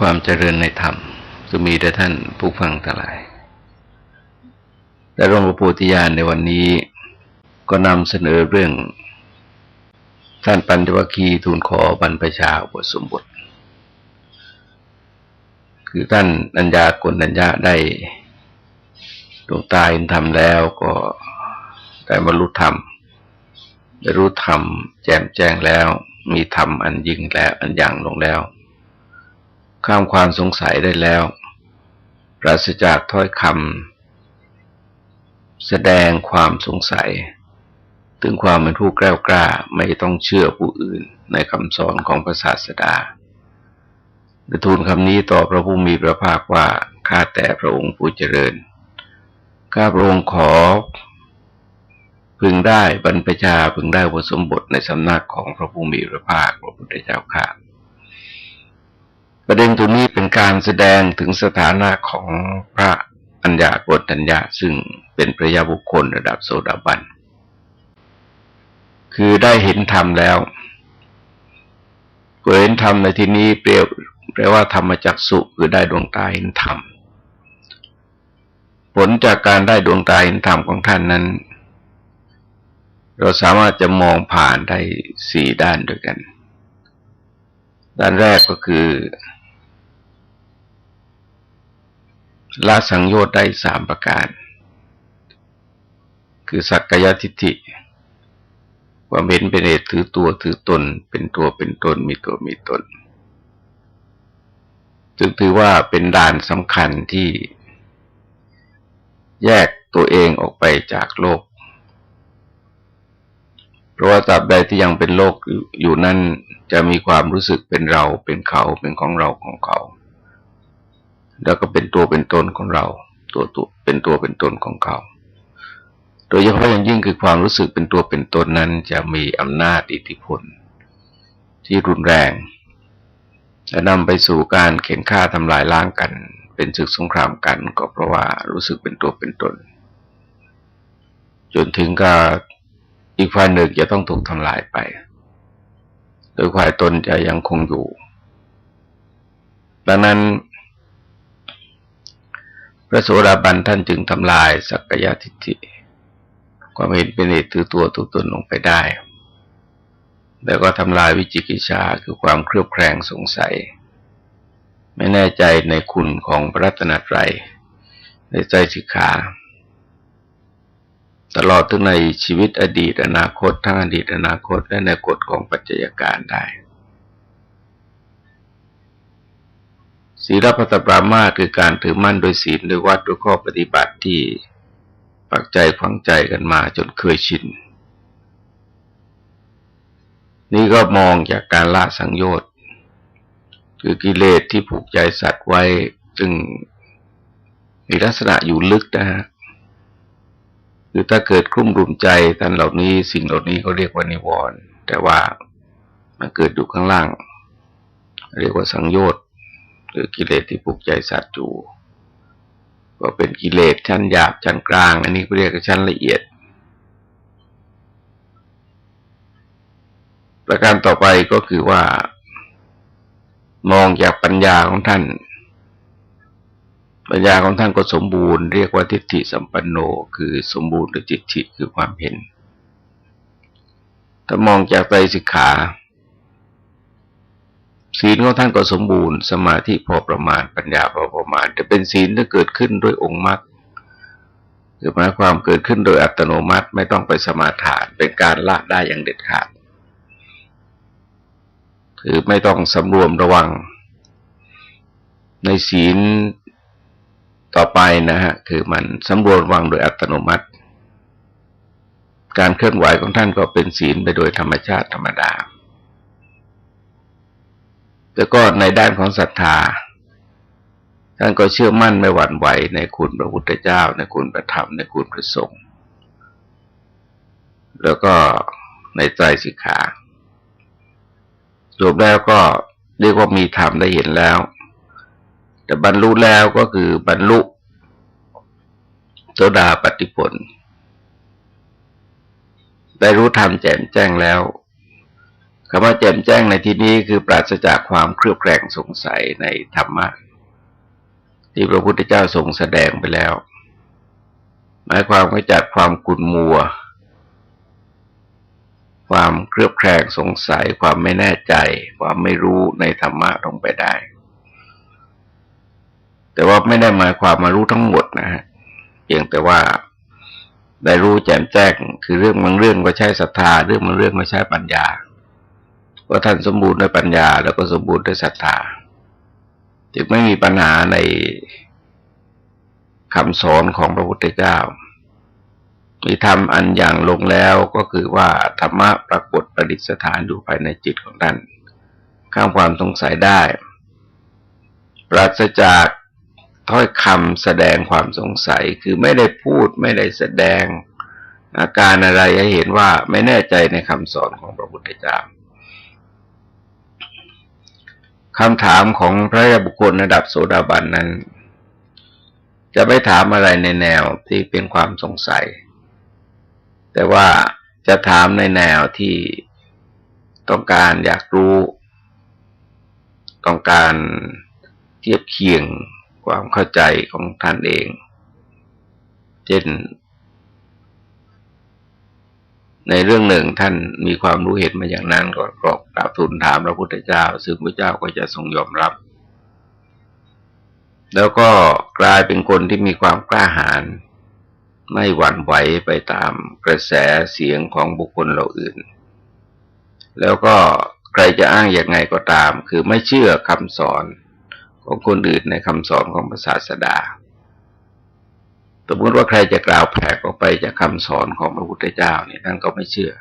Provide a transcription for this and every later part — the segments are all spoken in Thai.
ความเจริญในธรรมจะมีแด่ท่านผู้ฟังทั้งหลายและหลวงปู่ธิยานในวันนี้ก็นำเสนอเรื่อง ท่านปัญจวัคคีย์ทูลขอบรรพชาบทสมบทคือท่านอัญญากลอัญญาได้ดวงตาเห็นธรรมแล้วก็ได้บรรลุธรรมได้รู้ธรรมแจ่มแจ้งแล้ว มีธรรมอันยิ่งแล้วอันยังลงแล้ว ข้ามความสงสัยได้แล้ว ปราศจากถ้อยคำแสดงความสงสัย ถึงความเป็นผู้แกล้วกล้าไม่ต้องเชื่อผู้อื่นในคำสอนของพระศาสดาได้ทูลคำนี้ต่อพระผู้มีพระภาคว่าข้าแต่พระองค์ผู้เจริญข้าพระองค์ขอ พึงได้บรรพชาพึงได้บทสมบทในสำนักของพระผู้มีพระภาคพระพุทธเจ้าข้า ประเด็นตรงนี้เป็นการแสดงถึงสถานะของพระอัญญาโกฏัญญาซึ่งเป็นพระยาบุคคลระดับโสดาบัน คือได้เห็นธรรมแล้วเห็นธรรมในที่นี้เปรียบแปลว่าธรรมจักสุคือได้ดวงตาเห็นธรรม ผลจากการได้ดวงตาเห็นธรรมของท่านนั้น เราสามารถจะมองผ่านได้สี่ด้านด้วยกัน ด้านแรกก็คือ ละสังโยชน์ได้สามประการ คือสักกายทิฏฐิความเห็นเป็นเหตุถือตัวถือตน เป็นตัวเป็นตนมีตัวมีตนจึงถือว่าเป็นด่านสำคัญที่แยกตัวเองออกไปจากโลก เพราะว่าตราบใดที่ยังเป็นโลกอยู่นั้นจะมีความรู้สึกเป็นเราเป็นเขาเป็นของเราของเขา แล้วก็เป็นตัวเป็นตนของเรา ตัวตัวเป็นตัวเป็นตนของเขา โดยเฉพาะอย่างยิ่งคือความรู้สึกเป็นตัวเป็นตนนั้นจะมีอำนาจอิทธิพล ที่รุนแรงจะนำไปสู่การเข็นฆ่าทำลายล้างกัน เป็นศึกสงครามกันก็เพราะว่ารู้สึกเป็นตัวเป็นตน จนถึงกับอีกฝ่ายหนึ่งจะต้องถูกทำลายไป โดยฝ่ายตนจะยังคงอยู่ ดังนั้น พระโสดาบันท่านจึงทำลายสักกาทิฏฐิความเห็นเป็นเหตุถือตัวตัวตนลงไปได้ แล้วก็ทำลายวิจิกิจชาคือความเครือบแคลงสงสัย ไม่แน่ใจในคุณของพระรัตนตรัยในใจสิกขาตลอดถึงในชีวิตอดีตอนาคต ทั้งอดีตอนาคตและในกฎของปัจจัยการได้ ศีลพัตปรามาคือการถือมั่นโดยศีลโดยวัดโดยข้อปฏิบัติที่ปักใจฝังใจกันมาจนเคยชิน นี่ก็มองจากการละสังโยชน์ คือกิเลสที่ผูกใจสัตว์ไว้จึงมีลักษณะอยู่ลึกนะฮะคือถ้าเกิดคลุ่มรุมใจท่านเหล่านี้สิ่งเหล่านี้เขาเรียกว่านิวรณ์แต่ว่ามันเกิดอยู่ข้างล่าง เรียกว่าสังโยชน์ คือกิเลสที่ปลุกใจสัตว์อยู่ก็เป็นกิเลสชั้นหยาบชั้นกลาง อันนี้เรียกว่าชั้นละเอียด ประการต่อไปก็คือว่า มองจากปัญญาของท่าน ปัญญาของท่านก็สมบูรณ์เรียกว่าทิฏฐิสัมปันโนคือสมบูรณ์ด้วยจิตทิคือความเห็นถ้ามองจากใจสิกขา ศีลของท่านก็สมบูรณ์ สมาธิพอประมาณปัญญาพอประมาณแต่เป็นศีลที่เกิดขึ้นด้วยองค์มรรคคือหมายความเกิดขึ้นโดยอัตโนมัติไม่ต้องไปสมาทานเป็นการละได้อย่างเด็ดขาดคือไม่ต้องสำรวมระวัง ในศีลต่อไปนะฮะคือมันสำรวมระวังโดยอัตโนมัติ การเคลื่อนไหวของท่านก็เป็นศีลไปโดยธรรมชาติธรรมดา แล้วก็ในด้านของศรัทธาท่านก็เชื่อมั่นไม่หวั่นไหวในคุณพระพุทธเจ้า ในคุณพระธรรมในคุณพระสงฆ์แล้วก็ในใจสิกขาจบแล้วก็เรียกว่ามีธรรมได้เห็นแล้ว แต่บรรลุแล้วก็คือบรรลุโสดาปฏิผล ได้รู้ธรรมแจ่มแจ้งแล้ว คำว่าแจ่มแจ้งในที่นี้คือปราศจากความเครือบแคลงสงสัยในธรรมะ ที่พระพุทธเจ้าทรงแสดงไปแล้ว หมายความว่าจัดความกุนมัว ความเครือบแคลงสงสัย ความไม่แน่ใจ ความไม่รู้ในธรรมะลงไปได้ แต่ว่าไม่ได้หมายความมารู้ทั้งหมดนะฮะเพียงแต่ว่าได้รู้แจ่มแจ้ง คือเรื่องบางเรื่องก็ใช้ศรัทธา เรื่องบางเรื่องก็ใช้ปัญญา ว่าท่านสมบูรณ์ด้วยปัญญา แล้วก็สมบูรณ์ด้วยศรัทธาจึงไม่มีปัญหาในคำสอนของพระพุทธเจ้า มีธรรมอันอย่างลงแล้วก็คือว่าธรรมะปรากฏประดิษฐานอยู่ภายในจิตของท่านข้ามความสงสัยได้ ปราศจากถ้อยคำแสดงความสงสัยคือไม่ได้พูดไม่ได้แสดงอาการอะไรให้เห็นว่าไม่แน่ใจในคำสอนของพระพุทธเจ้า คำถามของพระบุคคลระดับโสดาบันนั้น จะไม่ถามอะไรในแนวที่เป็นความสงสัย แต่ว่าจะถามในแนวที่ต้องการอยากรู้ ต้องการเทียบเคียงความเข้าใจของท่านเอง เช่น ในเรื่องหนึ่งท่านมีความรู้เห็นมาอย่างนั้นก็กรอกกราบทูลถามพระพุทธเจ้า ซึ่งพระเจ้าก็จะทรงยอมรับ แล้วก็กลายเป็นคนที่มีความกล้าหาญไม่หวั่นไหวไปตามกระแสเสียงของบุคคลเราอื่น แล้วก็ใครจะอ้างอย่างไงก็ตาม คือไม่เชื่อคำสอนของคนอื่นในคำสอนของพระศาสดา สมมติว่าใครจะกล่าวแผ่ออกไปจากคำสอนของพระพุทธเจ้าเนี่ยท่านก็ไม่เชื่อ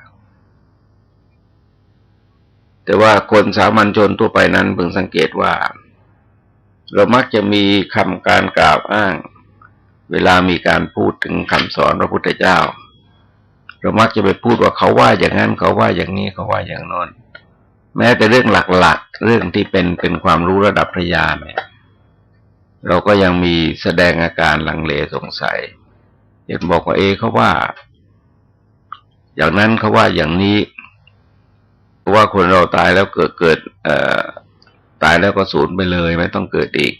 แต่ว่าคนสามัญชนทั่วไปนั้นเพิ่งสังเกตว่า เรามักจะมีคำการกล่าวอ้าง เวลามีการพูดถึงคำสอนพระพุทธเจ้า เรามักจะไปพูดว่าเขาว่าอย่างนั้นเขาว่าอย่างนี้เขาว่าอย่างนอนแม้แต่เรื่องหลักๆ เรื่องที่เป็นเป็นความรู้ระดับพระญาเนี่ย เราก็ยังมีแสดงอาการลังเลสงสัยเห็นบอกว่าเอเขาว่า อย่างนั้นเขาว่าอย่างนี้ว่าคนเราตายแล้วเกิดเกิด เอ่อตายแล้วก็สูญไปเลย ไม่ต้องเกิดอีก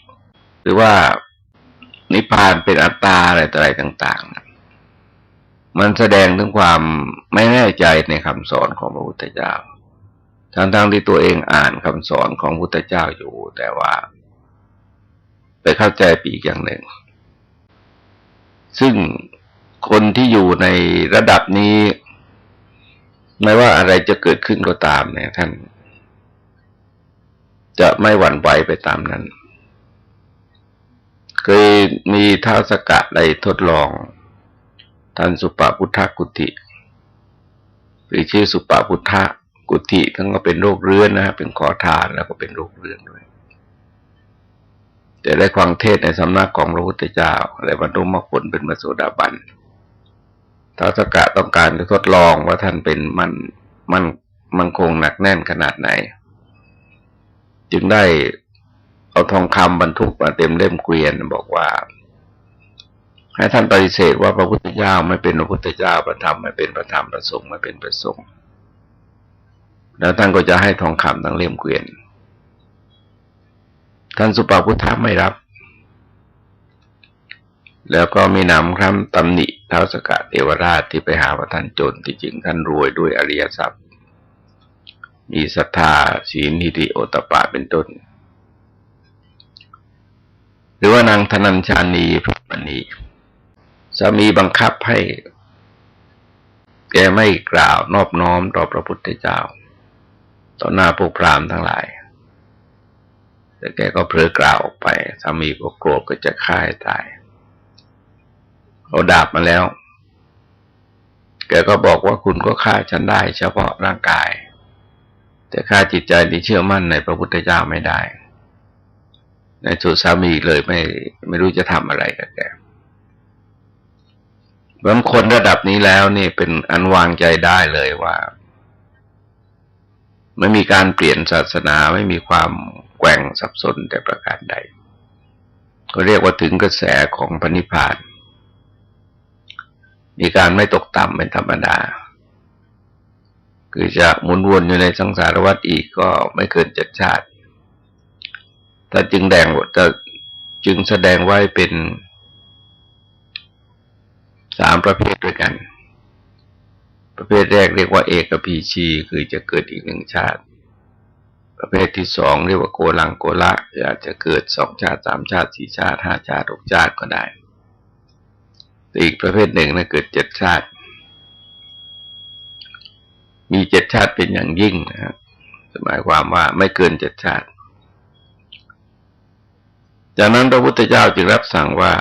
หรือว่านิพพานเป็นอัตตาอะไรอะไรต่างๆ มันแสดงถึงความไม่แน่ใจในคำสอนของพระพุทธเจ้าทั้งๆที่ตัวเองอ่านคำสอนของพุทธเจ้าอยู่ แต่ว่า ไปเข้าใจปีกอย่างหนึ่ง ซึ่งคนที่อยู่ในระดับนี้ ไม่ว่าอะไรจะเกิดขึ้นก็ตามเนี่ยท่าน จะไม่หวั่นไหวไปตามนั้น เคยมีท้าสกะได้ทดลองท่านสุปาพุทธกุติหรือชื่อสุปาพุทธกุฏิทั้งก็เป็นโรคเรื้อนนะฮะเป็นขอทานแล้วก็เป็นโรคเรื้อนด้วย แต่ได้ความเทศในสำนักของพระพุทธเจ้าอะบรรลุมรรคผลเป็นมโสดาบันท้าสกะต้องการจะทดลองว่าท่านเป็นมันมันมันคงหนักแน่นขนาดไหน จึงได้เอาทองคำบรรทุกมาเต็มเล่มเกวียนบอกว่า ให้ท่านปฏิเสธว่าพระพุทธเจ้าไม่เป็นพระพุทธเจ้าพระธรรมไม่เป็นพระธรรมพระสงฆ์ไม่เป็นพระสงฆ์แล้วท่านก็จะให้ทองคำทั้งเล่มเกวียน ท่านสุปาพุทธะไม่รับ แล้วก็มีนำคำตำหนิเท้าสกะเทวราชที่ไปหาพระท่านจนที่จริงท่านรวยด้วยอริยทรัพย์ มีศรัทธาศีลนิติโอตปะเป็นต้น หรือว่านางธนัญชานีพระมณีสามีบังคับให้ แกไม่กล่าวนอบน้อมต่อพระพุทธเจ้า ต่อหน้าพวกพรามทั้งหลาย แต่แกก็เผลอกล่าวออกไปสามีก็โกรธก็จะฆ่าให้ตายเอาดาบมาแล้ว แกก็บอกว่าคุณก็ฆ่าฉันได้ เฉพาะร่างกาย แต่ฆ่าจิตใจที่เชื่อมั่นในพระพุทธเจ้าไม่ได้ ในสุดสามีเลยไม่ไม่รู้จะทำอะไรกับแกบางคนระดับนี้แล้วนี่เป็นอันวางใจได้เลยว่า ไม่มีการเปลี่ยนศาสนาไม่มีความ แกว่งสับสนแต่ประการใด ก็เรียกว่าถึงกระแสของพระนิพาน มีการไม่ตกต่ำเป็นธรรมดา คือจะหมุนวนอยู่ในสังสารวัฏอีกก็ไม่เกินเจ็ดชาติแต่จึงแดงจะจึงแสดงไว้เป็นสามประเภทด้วยกัน ประเภทแรกเรียกว่าเอกพีชี คือจะเกิดอีกหนึ่งชาติ ประเภทที่สองเรียกว่าโกลังโกละอาจจะเกิดสองชาติสามชาติสี่ชาติห้าชาติหกชาติก็ได้ อีกประเภทหนึ่งนะเกิดเจ็ดชาติ มีเจ็ดชาติเป็นอย่างยิ่งนะครับหมายความว่าไม่เกินเจ็ดชาติ จากนั้นพระพุทธเจ้าจึงรับสั่งว่า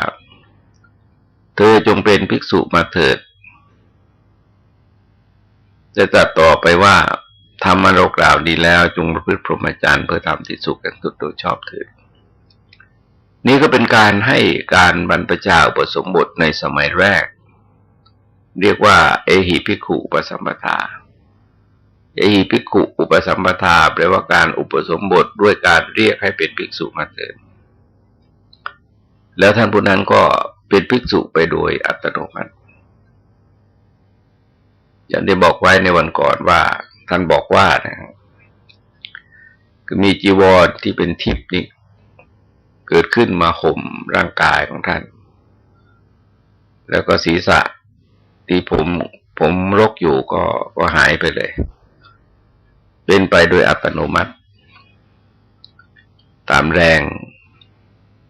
เธอจงเป็นภิกษุมาเถิด จะตัดต่อไปว่า ทำมาโรกล่าวดีแล้วจงประพฤติพรหมจรรย์เพื่อทำที่สุขกันสุดโดยชอบเถิดนี่ก็เป็นการให้การบรรพชาอุปสมบทในสมัยแรก เรียกว่า เอหิภิขุอุปสัมปทา เอหิภิขุอุปสัมปทาแปลว่าการอุปสมบทด้วยการเรียกให้เป็นภิกษุมาเถิดแล้วท่านผู้นั้นก็เป็นภิกษุไปโดยอัตโนมัติอย่างได้บอกไว้ในวันก่อนว่า ท่านบอกว่านะคือมีจีวรที่เป็นทิพย์นี่เกิดขึ้นมาห่มร่างกายของท่าน แล้วก็ศีรษะที่ผมผมรกอยู่ก็ก็หายไปเลย เป็นไปโดยอัตโนมัติ ตามแรง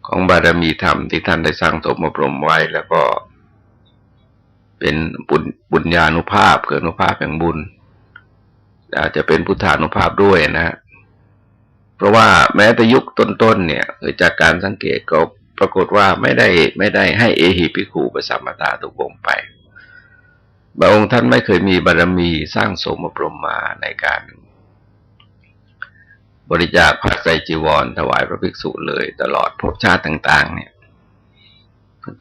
ของบารมีธรรมที่ท่านได้สร้างสมอบรมไว้ แล้วก็เป็นบุญบุญญาณุภาพเกิดอนุภาพแห่งบุญ อาจจะเป็นพุทธานุภาพด้วยนะเพราะว่าแม้แต่ยุคต้นๆเนี่ยจากการสังเกตก็ปรากฏว่าไม่ได้ไม่ได้ให้เอหิพิคูปสัมมาตาตุกงไปบางองค์ท่านไม่เคยมีบารรมีสร้างสมบรมมาในการ บริจาคผักใสจีวรถวายพระภิกษุเลยตลอดภพชาติต่าง ๆ เนี่ย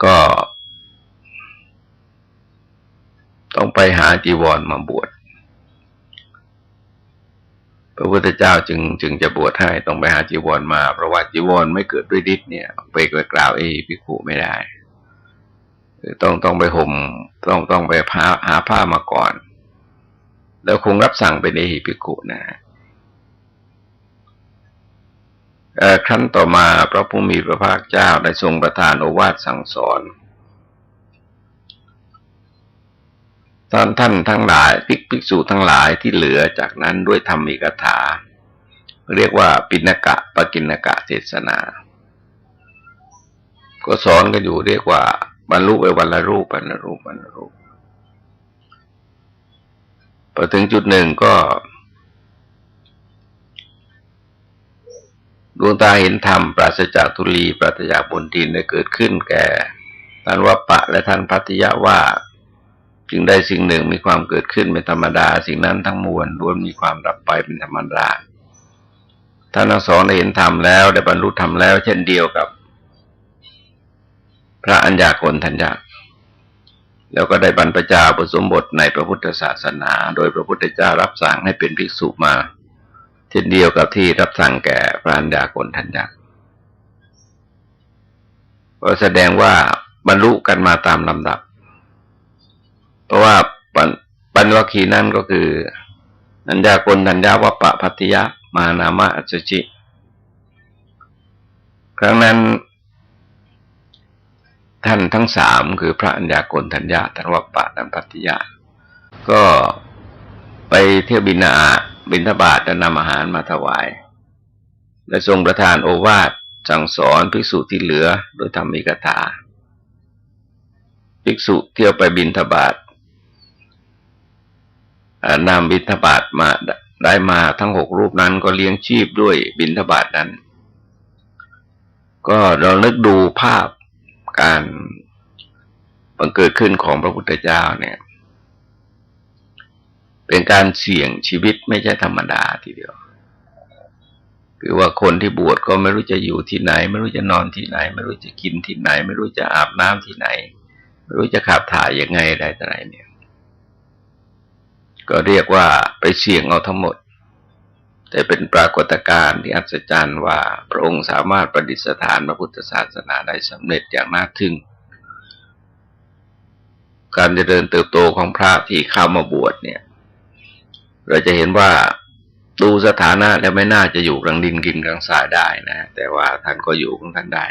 ก็ต้องไปหาจีวรมาบวชพระพุท ธเจ้าจึงจึงจะบวชให้ต้องไปหาจีวรมา เพราะว่าจีวรไม่เกิดด้วยฤทธิ์เนี่ยไปกล่าวเอพิขุไม่ได้ต้องต้องไปห่มต้องต้องไปหาหาผ้ามาก่อน แล้วคงรับสั่งเป็นเอหิพิขุนะฮะครั้นต่อมาพระผู้มีพระภาคเจ้าได้ทรงประทานโอวาทสั่งสอน ท่านท่านทั้งหลายภิกภิกษุทั้งหลายที่เหลือจากนั้นด้วยธรรมีกถา เรียกว่าปิณกะปกินกะเทศนา ก็สอนกันอยู่เรียกว่า บรรลุไปวันละรูปบรรลุบรรลุพอถึงจุดหนึ่งก็ดวงตาเห็นธรรมปราศจากทุลีปราศจากบนดินได้เกิดขึ้นแก่ท่านวัปปะและท่านพัทยะว่า จึงได้สิ่งหนึ่งมีความเกิดขึ้นเป็นธรรมดา สิ่งนั้นทั้งมวลล้วนมีความรับไปเป็นธรรมดาท่านทั้งสองได้เห็นธรรมแล้วได้บรรลุธรรมแล้ว เช่นเดียวกับ พระอัญญาโกณทัญญาแล้วก็ได้บรรพชาผสมบทในพระพุทธศาสนา โดยพระพุทธเจ้ารับสั่งให้เป็นภิกษุมา เช่นเดียวกับที่รับสั่งแก่พระอัญญาโกณทัญญาก็แสดงว่าบรรลุกันมาตามลำดับ ราะว่าปัญวัคคีนั่นก็คือนัญญากลทัญญาวปะพัติยะมานามะอัจจิ ครั้งนั้น ท่านทั้งสามคือพระัญญากลทัญญาท่านวปะนันพัติยะ ก็ไปเที่ยวบินาบินทบาทและนำอาหารมาถวาย และทรงประทานโอวาทสั่งสอนภิกษุที่เหลือโดยทำมีกถาภิกษุเที่ยวไปบินทบาท นำบิณฑบาตมาได้มาทั้งหกรูปนั้นก็เลี้ยงชีพด้วยบิณฑบาตนั้น ก็เรานึกดูภาพการบังเกิดขึ้นของพระพุทธเจ้าเนี่ย เป็นการเสี่ยงชีวิตไม่ใช่ธรรมดาทีเดียว คือว่าคนที่บวชก็ไม่รู้จะอยู่ที่ไหน ไม่รู้จะนอนที่ไหน ไม่รู้จะกินที่ไหน ไม่รู้จะอาบน้ำที่ไหน ไม่รู้จะขับถ่ายยังไงได้แต่ไรเนี่ย ก็เรียกว่าไปเสี่ยงเอาทั้งหมด แต่เป็นปรากฏการณ์ที่อัศจรรย์ว่าพระองค์สามารถประดิษฐานพระพุทธศาสนาได้สำเร็จอย่างน่าทึ่ง การจะเดินเติบโตของพระที่เข้ามาบวชเนี่ย เราจะเห็นว่าดูสถานะแล้วไม่น่าจะอยู่กลางดินกินกลางทรายได้นะแต่ว่าท่านก็อยู่ของท่านได้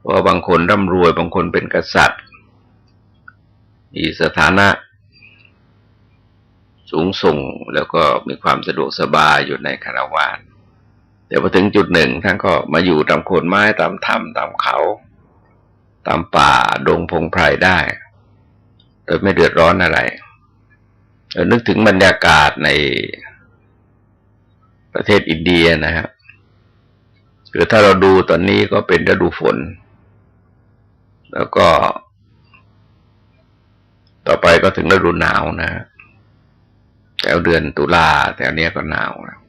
เพราะบางคนร่ำรวยบางคนเป็นกษัตริย์มีสถานะ สูงส่งแล้วก็มีความสะดวกสบายอยู่ในคารวานแต่พอถึงจุดหนึ่งท่านก็มาอยู่ตามโคนไม้ตามถ้ำตามเขา ตามป่าดงพงไพรได้ โดยไม่เดือดร้อนอะไรนึกถึงบรรยากาศในประเทศอินเดียนะครับคือถ้าเราดูตอนนี้ก็เป็นฤดูฝน แล้วก็ ต่อไปก็ถึงฤดูหนาวนะ แถวเดือนตุลาแถวเนี้ยก็หนาวแล้ว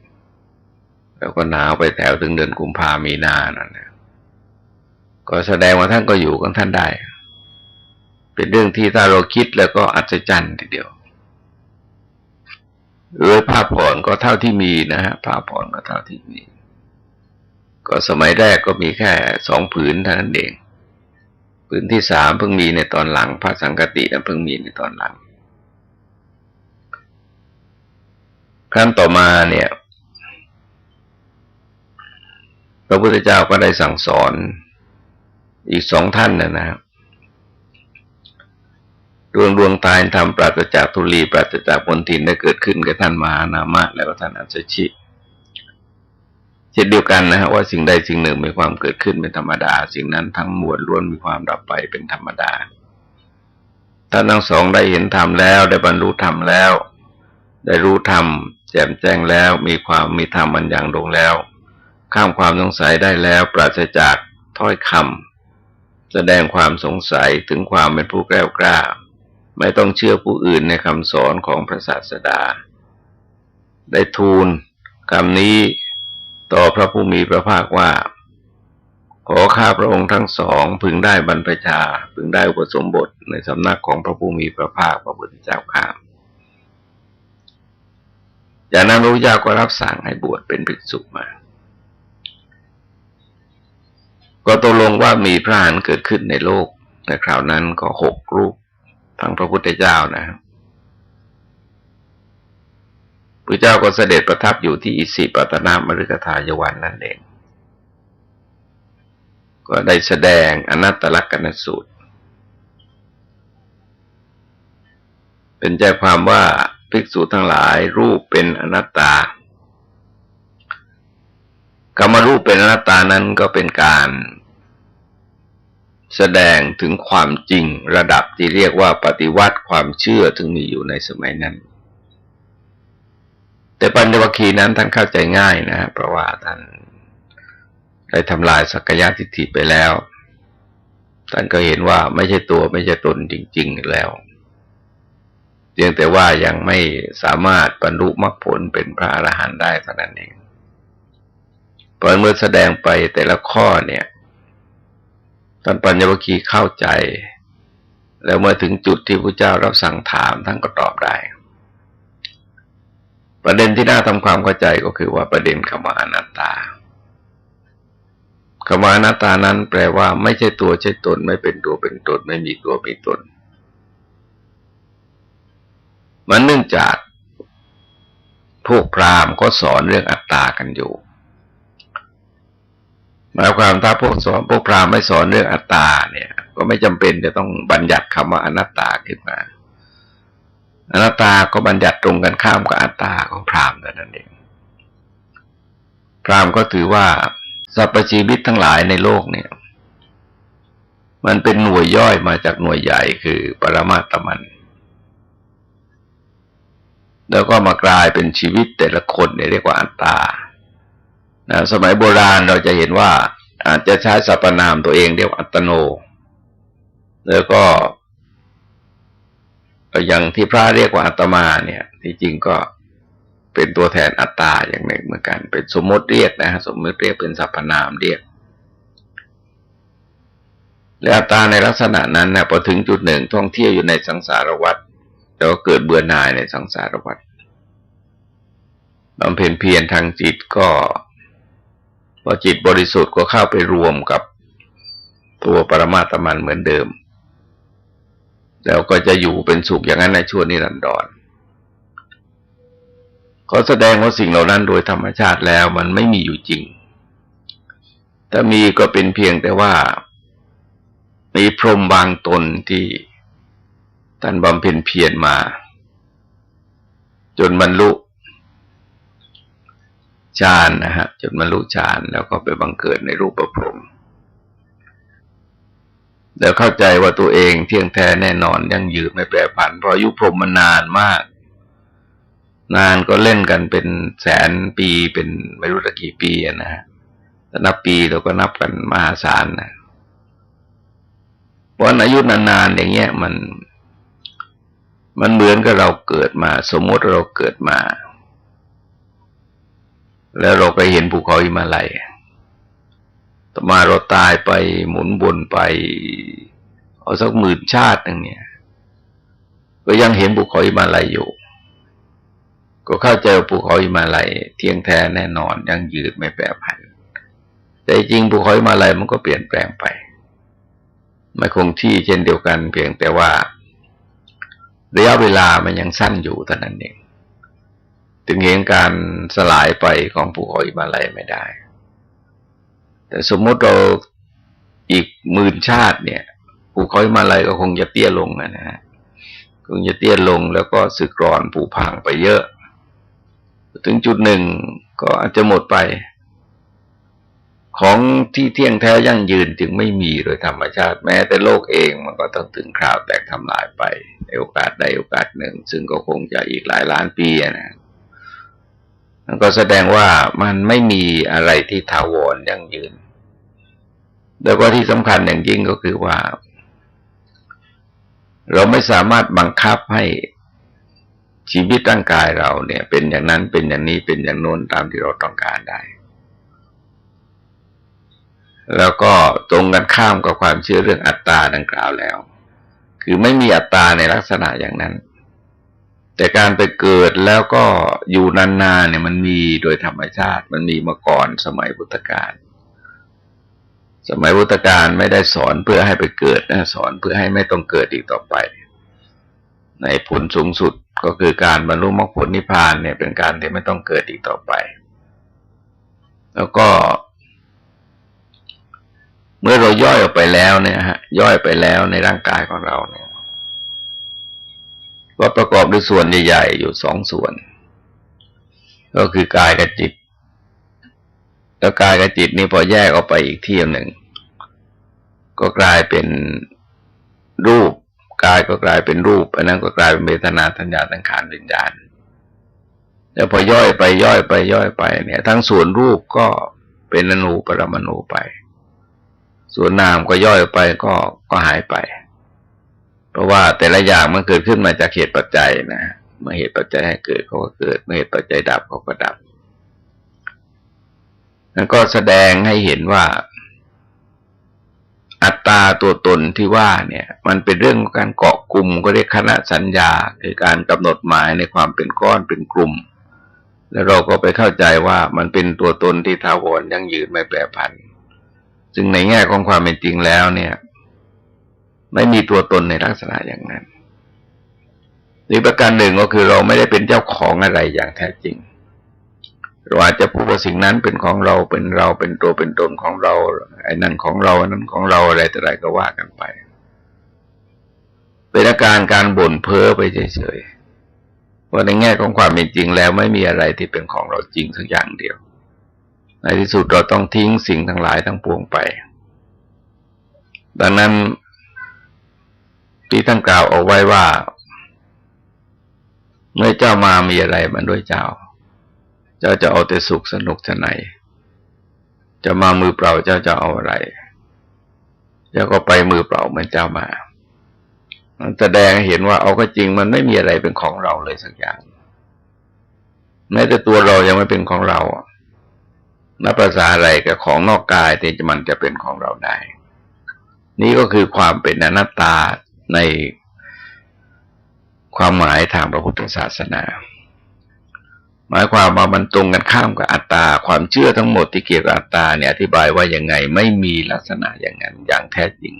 แล้วก็หนาวไปแถวถึงเดือนกุมภามีนานั่นนะก็แสดงว่าท่านก็อยู่ของท่านได้ เป็นเรื่องที่ถ้าเราคิดแล้วก็อัศจรรย์ทีเดียวเออผ้าผ่อนก็เท่าที่มีนะฮะผ้าผ่อนก็เท่าที่มี ก็สมัยแรกก็มีแค่สองผืนเท่านั้นเอง ผืนที่สามเพิ่งมีในตอนหลังพระสังกตินั้นเพิ่งมีในตอนหลัง ครั้นต่อมาเนี่ย พระพุทธเจ้าก็ได้สั่งสอนอีกสองท่านนะนะครับดวงดวงตายทำปราศจากทุลีปราศจากมนทินได้เกิดขึ้นกับท่านมหานามะและก็ท่านอัศชิเช่นเดียวกันนะฮะว่าสิ่งใดสิ่งหนึ่งมีความเกิดขึ้นเป็นธรรมดา สิ่งนั้นทั้งมวลล้วนมีความดับไปเป็นธรรมดาท่านทั้งสองได้เห็นธรรมแล้ว ได้บรรลุธรรมแล้ว ได้รู้ธรรม แจ่มแจ้งแล้วมีความมีธรรมมันอย่างลงแล้ว ข้ามความสงสัยได้แล้ว ปราศจากถ้อยคำแสดงความสงสัยถึงความเป็นผู้แกล้วกล้า ไม่ต้องเชื่อผู้อื่นในคำสอนของพระศาสดา ได้ทูลคำนี้ต่อพระผู้มีพระภาคว่า ขอข้าพระองค์ทั้งสองพึงได้บรรพชา พึงได้อุปสมบทในสำนักของพระผู้มีพระภาคพระพุทธเจ้าข้า มจากนั้นพระพุทธเจ้าก็รับสั่งให้บวชเป็นภิกษุมา ก็ตกลงว่ามีพระหานเกิดขึ้นในโลกในคราวนั้นก็หกรูปทั้งพระพุทธเจ้านะครับพระเจ้าก็เสด็จประทับอยู่ที่อิสิปตนามฤกทายวันนั่นเอง ก็ได้แสดงอนัตตลักษณสูตร เป็นใจความว่า ภิกษุทั้งหลายรูปเป็นอนัตตากรรมรูปเป็นอนัตตานั้นก็เป็นการแสดงถึงความจริงระดับที่เรียกว่าปฏิวัติความเชื่อถึงมีอยู่ในสมัยนั้น แต่ปัญญวคีนั้นท่านเข้าใจง่ายนะ เพราะว่าท่านได้ทำลายสักยะทิฏฐิไปแล้ว ท่านก็เห็นว่าไม่ใช่ตัวไม่ใช่ตนจริง ๆ แล้ว เพียงแต่ว่ายังไม่สามารถบรรลุมรรคผลเป็นพระอรหันต์ได้เท่านั้นเองพอเมื่อแสดงไปแต่ละข้อเนี่ยท่านปัญญวคีเข้าใจ แล้วเมื่อถึงจุดที่พระเจ้ารับสั่งถามท่านก็ตอบได้ ประเด็นที่น่าทำความเข้าใจก็คือว่าประเด็นคำว่าอนัตตาคำว่าอนัตตานั้นแปลว่าไม่ใช่ตัวใช่ตนไม่เป็นตัวเป็นตนไม่มีตัวมีตน มันเนื่องจากพวกพราหมณ์ก็สอนเรื่องอัตตากันอยู่หมายความถ้าพวกสอนพวกพราหมณ์ไม่สอนเรื่องอัตตาเนี่ย ก็ไม่จำเป็นจะต้องบัญญัติคำว่าอนัตตาขึ้นมา อนัตตาก็บัญญัติตรงกันข้ามกับอัตตาของพราหมณ์นั่นเอง พราหมณ์ก็ถือว่าสรรพชีวิตทั้งหลายในโลกเนี่ย มันเป็นหน่วยย่อยมาจากหน่วยใหญ่คือปรมาตมัน แล้วก็มากลายเป็นชีวิตแต่ละคนเนี่ยเรียกว่าอัตตานะสมัยโบราณเราจะเห็นว่า อาจจะใช้สรรพนามตัวเองเรียกว่าอัตโน แล้วก็อย่างที่พระเรียกว่าอัตมาเนี่ย ที่จริงก็เป็นตัวแทนอัตตาอย่างหนึ่งเหมือนกัน เป็นสมมติเรียกนะฮะสมมติเรียกเป็นสรรพนามเรียก และอัตตาในลักษณะนั้นนะพอถึงจุดหนึ่งท่องเที่ยวอยู่ในสังสารวัฏ แต่ว่าเกิดเบื่อหน่ายในสังสารวัฏบำเพ็ญเพียรทางจิตก็พอจิตบริสุทธิ์ก็เข้าไปรวมกับตัวปรมาตมันเหมือนเดิม แล้วก็จะอยู่เป็นสุขอย่างนั้นในช่วงนิรันดรก็แสดงว่าสิ่งเหล่านั้นโดยธรรมชาติแล้วมันไม่มีอยู่จริง ถ้ามีก็เป็นเพียงแต่ว่า มีพรมบางตนที่ ท่านบำเพ็ญเพียรมา จนบรรลุฌานนะฮะจนบรรลุฌานแล้วก็ไปบังเกิดในรูปประพรมแล้วเข้าใจว่าตัวเองเที่ยงแท้แน่นอนยังยืดไม่แปรผันเพราะอายุพรมมันานมาก นานก็เล่นกันเป็นแสนปีเป็นไม่รู้ตะกี่ปีนะฮะนับปีเราก็นับกันมหาศาลนะเพราะอายุนานๆอย่างเงี้ยมัน มันเหมือนกับเราเกิดมา สมมติเราเกิดมา แล้วเราไปเห็นภูเขาอิมาลัยต่อมาเราตายไปหมุนวนไป เอาสักหมื่นชาติหนึ่งเนี่ย ก็ยังเห็นภูเขาอิมาลัยอยู่ ก็เข้าใจภูเขาอิมาลัยเที่ยงแท้แน่นอนยังยืดไม่แปรผัน แต่จริงภูเขาอิมาลัยมันก็เปลี่ยนแปลงไป ไม่คงที่เช่นเดียวกันเพียงแต่ว่า ระยะเวลามันยังสั้นอยู่เท่านั้นเองถึงเห็นการสลายไปของภูเขาอิมาลัยไม่ได้ แต่สมมติเราอีกหมื่นชาติเนี่ยภูเขามาลัยก็คงจะเตี้ยลงนะฮะคงจะเตี้ยลงแล้วก็สึกร่อนผุพังไปเยอะ ถึงจุดหนึ่งก็อาจจะหมดไป ของที่เที่ยงแท้ยั่งยืนจึงไม่มีโดยธรรมชาติแม้แต่โลกเองมันก็ต้องถึงคราวแตกทำลายไปในโอกาสใดโอกาสหนึ่ง ซึ่งก็คงจะอีกหลายล้านปีนะก็แสดงว่ามันไม่มีอะไรที่ถาวรยั่งยืนแล้วก็ที่สำคัญอย่างยิ่งก็คือว่า เราไม่สามารถบังคับให้ชีวิตร่างกายเราเนี่ย เป็นอย่างนั้นเป็นอย่างนี้เป็นอย่างโน้นตามที่เราต้องการได้ แล้วก็ตรงกันข้ามกับความเชื่อเรื่องอัตตาดังกล่าวแล้ว คือไม่มีอัตตาในลักษณะอย่างนั้น แต่การไปเกิดแล้วก็อยู่นานๆเนี่ยมันมีโดยธรรมชาติ มันมีมาก่อนสมัยพุทธกาลสมัยพุทธกาลไม่ได้สอนเพื่อให้ไปเกิดนะสอนเพื่อให้ไม่ต้องเกิดอีกต่อไป ในผลสูงสุดก็คือการบรรลุมรรคผลนิพพานเนี่ยเป็นการที่ไม่ต้องเกิดอีกต่อไป แล้วก็ เมื่อเราย่อยออกไปแล้วเนี่ยฮะย่อยไปแล้วในร่างกายของเราเนี่ยก็ประกอบด้วยส่วนใหญ่ๆอยู่สองส่วน ก็คือกายกับจิต แล้วกายกับจิตนี่พอแยกออกไปอีกเที่ยวหนึ่ง ก็กลายเป็นรูปกายก็กลายเป็นรูปอันนั้นก็กลายเป็นเวทนาทัญญาสังขารวิญญาณแล้วพอย่อยไปย่อยไปย่อยไปเนี่ย ทั้งส่วนรูปก็เป็นอนุปรมาณูไป ส่วนนามก็ย่อยไปก็ก็หายไป เพราะว่าแต่ละอย่างมันเกิดขึ้นมาจากเหตุปัจจัยนะเมื่อเหตุปัจจัยให้เกิดเขาก็เกิด เมื่อเหตุปัจจัยดับเขาก็ดับนั่นก็แสดงให้เห็นว่า อัตตาตัวตนที่ว่าเนี่ย มันเป็นเรื่องของการเกาะกลุ่มก็เรียกคณะสัญญาคือการกำหนดหมายในความเป็นก้อนเป็นกลุ่ม แล้วเราก็ไปเข้าใจว่ามันเป็นตัวตนที่ทาวรยั่งยืนไม่แปรผัน ซึ่งในแง่ของความเป็นจริงแล้วเนี่ย ไม่มีตัวตนในลักษณะอย่างนั้นอีกประการหนึ่งก็คือเราไม่ได้เป็นเจ้าของอะไรอย่างแท้จริง เราอาจจะพูดว่าสิ่งนั้นเป็นของเราเป็นเราเป็นตัวเป็นตนของเรา ไอ้นั่นของเราอันนั้นของเราอะไรแต่ไรก็ว่ากันไป เป็นอาการการบ่นเพ้อไปเฉยๆว่าในแง่ของความเป็นจริงแล้วไม่มีอะไรที่เป็นของเราจริงสักอย่างเดียว ในที่สุดเราต้องทิ้งสิ่งทั้งหลายทั้งปวงไป ดังนั้นที่ท่านกล่าวเอาไว้ว่าเมื่อเจ้ามามีอะไรมาด้วยเจ้า เจ้าจะเอาแต่สุขสนุกชะไหนจะมามือเปล่าเจ้าจะเอาอะไร เจ้าก็ไปมือเปล่าเหมือนเจ้ามาแสดงเห็นว่าเอาก็จริงมันไม่มีอะไรเป็นของเราเลยสักอย่าง แม้แต่ตัวเรายังไม่เป็นของเรา นับภาษาอะไรกับของนอกกายที่จะมันจะเป็นของเราได้ นี่ก็คือความเป็นอนัตตาในความหมายทางพระพุทธศาสนา หมายความว่ามันตรงกันข้ามกับอัตตา ความเชื่อทั้งหมดที่เกี่ยวกับอัตตาเนี่ยอธิบายว่าอย่างไงไม่มีลักษณะอย่างนั้นอย่างแท้จริง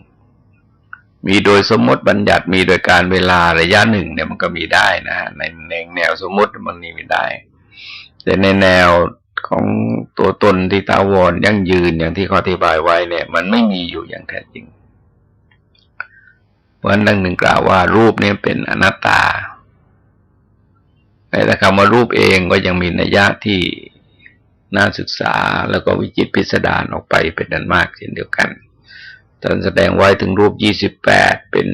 มีโดยสมมติบัญญัติมีโดยการเวลาระยะหนึ่งเนี่ยมันก็มีได้นะในในแนวสมมติมันมีไม่ได้ แต่ในแนว ของตัวตนที่ตาวรยั่งยืนอย่างที่เขาอธิบายไว้เนี่ย มันไม่มีอยู่อย่างแท้จริง เพราะฉะนั้นดังหนึ่งกล่าวว่ารูปนี้เป็นอนัตตาแต่คำว่ารูปเองก็ยังมีนัยยะที่น่าศึกษาแล้วก็วิจิตพิสดารออกไปเป็นนันมากเช่นเดียวกันท่านแสดงไว้ถึงรูปยี่สิบแปดเป็น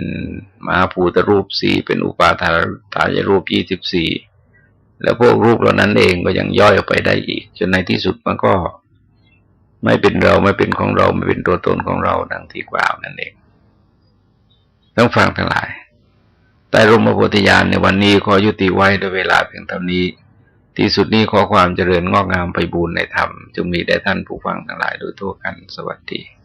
มหาภูตรูปสี่เป็นอุปาทาทายรูปยี่สิบสี่ แล้วพวกรูปเหล่านั้นเองก็ยังย่อยออกไปได้อีก จนในที่สุดมันก็ไม่เป็นเราไม่เป็นของเราไม่เป็นตัวตนของเราดังที่กล่าวนั่นเองต้องฟังทั้งหลายแต่รมโพธิญาณในวันนี้ขอยุติไว้ด้วยเวลาเพียงเท่านี้ ที่สุดนี้ขอความเจริญงอกงามไปบูรณนธรรมจงมีแด่ท่านผู้ฟังทั้งหลายโดยทั่วกันสวัสดี